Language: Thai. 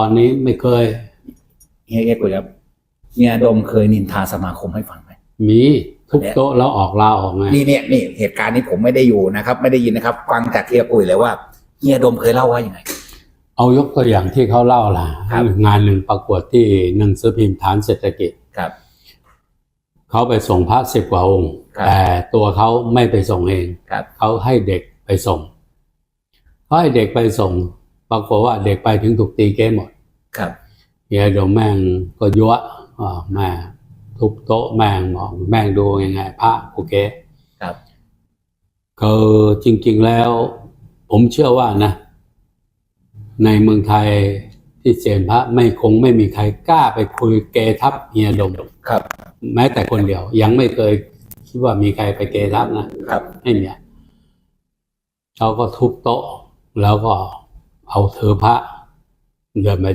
ตอนนี้ไม่เคยเฮียเอ็กซ์ครับเฮียดมเคยนินทาสมาคมให้ฟังไหมมีทุกโต๊ะแล้วออกลาออกไงนี่เนี่ยนี่เหตุการณ์นี้ผมไม่ได้อยู่นะครับ ไม่ได้ยินนะครับ ฟังจากเฮียกุยเลยว่าเฮียดมเคยเล่าว่ายังไง เอายกตัวอย่างที่เขาเล่าล่ะครับงานหนึ่งประกวดที่หนังสือพิมพ์ฐานเศรษฐกิจครับเขาไปส่งพระสิบกว่าองค์ครับแต่ตัวเขาไม่ไปส่งเองครับเขาให้เด็กไปส่งเขาให้เด็กไปส่ง ปรากฏว่าเด็กไปถึงถูกตีเกมหมด ครับเฮียเดี๋ยวแม่งก็ยั่วอ่าแม่ทุบโต๊ะแม่งบอกแม่งดูยังไงพระโอเคครับคือจริง ๆแล้ว ผมเชื่อว่านะ ในเมืองไทยที่เซียนพระไม่คงไม่มีใครกล้าไปคุยเกทับเฮียดมครับ แม้แต่คนเดียว ยังไม่เคยคิดว่ามีใครไปเกทับนะครับไม่มีเขาก็ทุบโต๊ะแล้วก็ เอาเธอพระเดินไป